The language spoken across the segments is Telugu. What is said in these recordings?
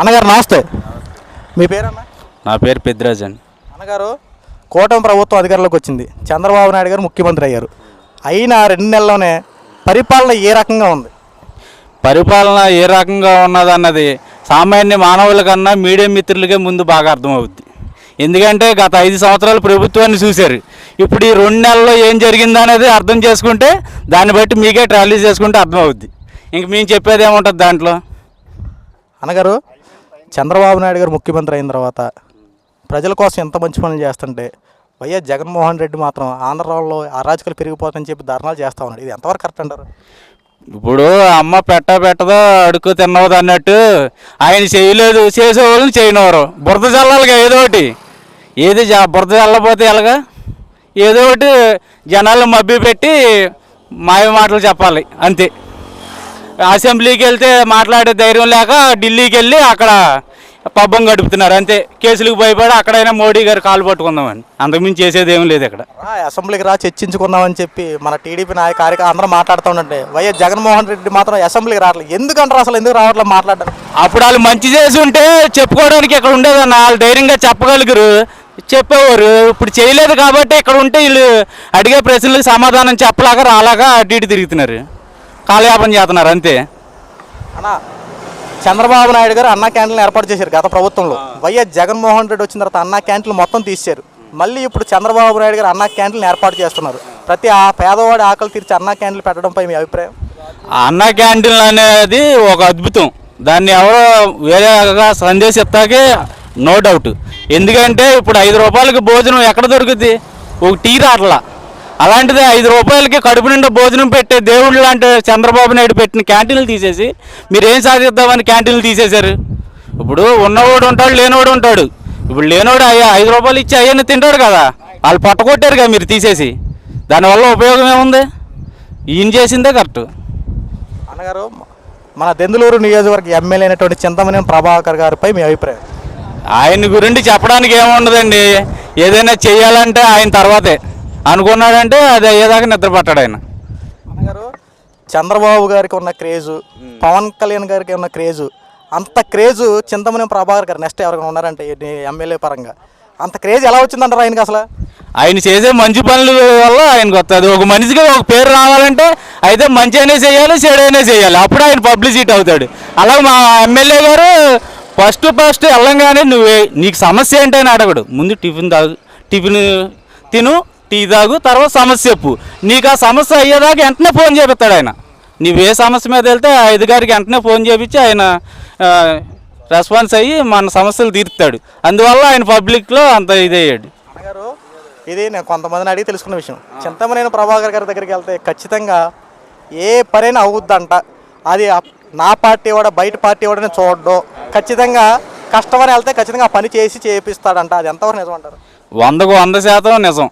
అన్నగారు నమస్తే. మీ పేరన్న? నా పేరు పెద్దిరాజ్ అండి అన్నగారు కూటమి ప్రభుత్వం అధికారంలోకి వచ్చింది. చంద్రబాబు నాయుడు గారు ముఖ్యమంత్రి అయ్యారు. అయినా రెండు నెలల్లోనే పరిపాలన ఏ రకంగా ఉంది? పరిపాలన ఏ రకంగా ఉన్నదన్నది సామాన్య మానవుల కన్నా మీడియా మిత్రులకే ముందు బాగా అర్థమవుద్ది. ఎందుకంటే గత ఐదు సంవత్సరాలు ప్రభుత్వాన్ని చూశారు. ఇప్పుడు ఈ రెండు నెలల్లో ఏం జరిగింది అనేది అర్థం చేసుకుంటే దాన్ని బట్టి మీకే ట్రాలీ చేసుకుంటే అర్థమవుద్ది. ఇంక మేము చెప్పేది ఏముంటుంది దాంట్లో? అన్నగారు చంద్రబాబు నాయుడు గారు ముఖ్యమంత్రి అయిన తర్వాత ప్రజల కోసం ఎంత మంచి పనులు చేస్తుంటే వైఎస్ జగన్మోహన్ రెడ్డి మాత్రం ఆంధ్రలో అరాజకాలు పెరిగిపోతాయని చెప్పి ధర్నాలు చేస్తా ఉన్నాడు. ఇది ఎంతవరకు కరెక్ట్ అంటారు? ఇప్పుడు అమ్మ పెట్ట పెట్టదో అడుగు తిన్నవదు అన్నట్టు ఆయన చేయలేదు చేసేవాళ్ళని చేయనివారు బురద చల్లాలిగా ఏదో ఒకటి. ఏది బురద చల్లపోతే ఎలాగా? ఏదో ఒకటి జనాలు మబ్బి పెట్టి మాయ మాటలు చెప్పాలి అంతే. అసెంబ్లీకి వెళ్తే మాట్లాడే ధైర్యం లేక ఢిల్లీకి వెళ్ళి అక్కడ పబ్బం గడుపుతున్నారు అంతే. కేసులకు భయపడి అక్కడైనా మోడీ గారు కాలు పట్టుకుందామని. అంతకుమించి చేసేది ఏం లేదు ఇక్కడ. అసెంబ్లీకి రా చర్చించుకుందామని చెప్పి మన టీడీపీ నాయక కార్యక అందరూ మాట్లాడుతూ ఉంటే వైఎస్ జగన్మోహన్ రెడ్డి మాత్రం అసెంబ్లీకి రావట్లేదు. ఎందుకంటారు అసలు ఎందుకు రావట్లేదు మాట్లాడడానికి అప్పుడు వాళ్ళు మంచి చేసి ఉంటే చెప్పుకోవడానికి ఇక్కడ ఉండేదన్న. వాళ్ళు ధైర్యంగా చెప్పగలుగురు చెప్పేవారు. ఇప్పుడు చేయలేదు కాబట్టి ఇక్కడ ఉంటే వీళ్ళు అడిగే ప్రశ్నలకు సమాధానం చెప్పలాగా రాలాగా అటు ఇటు తిరుగుతున్నారు. కాలయాపన చేస్తున్నారు అంతే. అన్న చంద్రబాబు నాయుడు గారు అన్నా క్యాంటీన్లు ఏర్పాటు చేశారు గత ప్రభుత్వంలో. వైఎస్ జగన్మోహన్ రెడ్డి వచ్చిన తర్వాత అన్నా క్యాంటీన్లు మొత్తం తీశారు. మళ్ళీ ఇప్పుడు చంద్రబాబు నాయుడు గారు అన్నా క్యాంటీన్లు ఏర్పాటు చేస్తున్నారు. ప్రతి ఆ పేదవాడి ఆకలి తీర్చి అన్నా క్యాంటీన్లు పెట్టడంపై మీ అభిప్రాయం? అన్న క్యాంటీన్ అనేది ఒక అద్భుతం. దాన్ని ఎవరో వేరేగా సందేశిస్తాకే నో డౌట్. ఎందుకంటే ఇప్పుడు ఐదు రూపాయలకి భోజనం ఎక్కడ దొరుకుద్ది? ఒక టీ రాట్లా. అలాంటిది ఐదు రూపాయలకి కడుపు నిండా భోజనం పెట్టే దేవుళ్ళు లాంటి చంద్రబాబు నాయుడు పెట్టిన క్యాంటీన్లు తీసేసి మీరు ఏం సాధిద్దామని క్యాంటీన్లు తీసేశారు? ఇప్పుడు ఉన్నవాడు ఉంటాడు లేనివాడు ఉంటాడు. ఇప్పుడు లేనివాడు అయ్యా ఐదు రూపాయలు ఇచ్చి అయ్యని తింటాడు కదా. వాళ్ళు పట్టకొట్టారు కదా మీరు తీసేసి. దానివల్ల ఉపయోగం ఏముంది? ఈయన చేసిందే కరెక్ట్. అన్నగారు మన దెందులూరు నియోజకవర్గ ఎమ్మెల్యే అయినటువంటి చింతమనేని ప్రభాకర్ గారిపై మీ అభిప్రాయం? ఆయన గురించి చెప్పడానికి ఏముండదండి. ఏదైనా చెయ్యాలంటే ఆయన తర్వాతే. అనుకున్నాడంటే అది అయ్యేదాకా నిద్ర పట్టాడు ఆయన. అన్నగారు చంద్రబాబు గారికి ఉన్న క్రేజు పవన్ కళ్యాణ్ గారికి ఉన్న క్రేజు అంత క్రేజు చింతమనేని ప్రభాకర్ గారు నెక్స్ట్ ఎవరైనా ఉన్నారంటే ఎమ్మెల్యే పరంగా. అంత క్రేజ్ ఎలా వచ్చిందంటారు ఆయనకి అసలు? ఆయన చేసే మంచి పనుల వల్ల ఆయనకు వస్తుంది ఒక మనిషికి ఒక పేరు రావాలంటే అయితే మంచి అయినా చేయాలి చెడు అయినా చేయాలి. అప్పుడు ఆయన పబ్లిసిటీ అవుతాడు. అలాగే మా ఎమ్మెల్యే గారు ఫస్ట్ ఫస్ట్ వెళ్ళంగానే నువ్వే నీకు సమస్య ఏంటని అడగడు. ముందు టిఫిన్ తాగు టిఫిన్ తిను టీ తాగు తర్వాత సమస్య చెప్పు. నీకు ఆ సమస్య అయ్యేదాకా వెంటనే ఫోన్ చేపిస్తాడు ఆయన. నువ్వు సమస్య మీద వెళ్తే ఆ అధికారికి వెంటనే ఫోన్ చేపించి ఆయన రెస్పాన్స్ అయ్యి మన సమస్యలు తీరుతాడు అందువల్ల ఆయన పబ్లిక్లో అంత ఇదయ్యాడు. అన్నగారు ఇది నేను కొంతమందిని అడిగి తెలుసుకున్న విషయం. చింతమనేని ప్రభాకర్ గారి దగ్గరికి వెళ్తే ఖచ్చితంగా ఏ పనైనా అవుద్దంట. అది నా పార్టీ వాడ బయట పార్టీ వాడని చూడడం. ఖచ్చితంగా కష్టమని వెళ్తే ఖచ్చితంగా ఆ పని చేసి చేపిస్తాడంట. అది ఎంతవరకు నిజం అంటారు? వందకు వంద శాతం నిజం.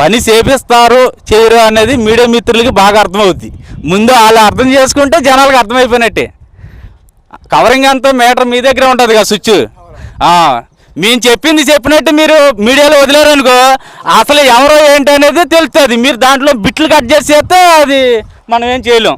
పని చేపిస్తారు చేయరు అనేది మీడియా మిత్రులకి బాగా అర్థమవుద్ది. ముందు వాళ్ళు అర్థం చేసుకుంటే జనాలకు అర్థమైపోయినట్టే. కవరింగ్ అంతా మీటర్ మీ దగ్గర ఉంటుంది కదా స్విచ్. మేము చెప్పింది చెప్పినట్టు మీరు మీడియాలో వదిలేరనుకో అసలు ఎవరో ఏంటి అనేది తెలుస్తుంది మీరు దాంట్లో బిట్లు కట్ చేసి చేస్తే అది మనం ఏం చేయలేం.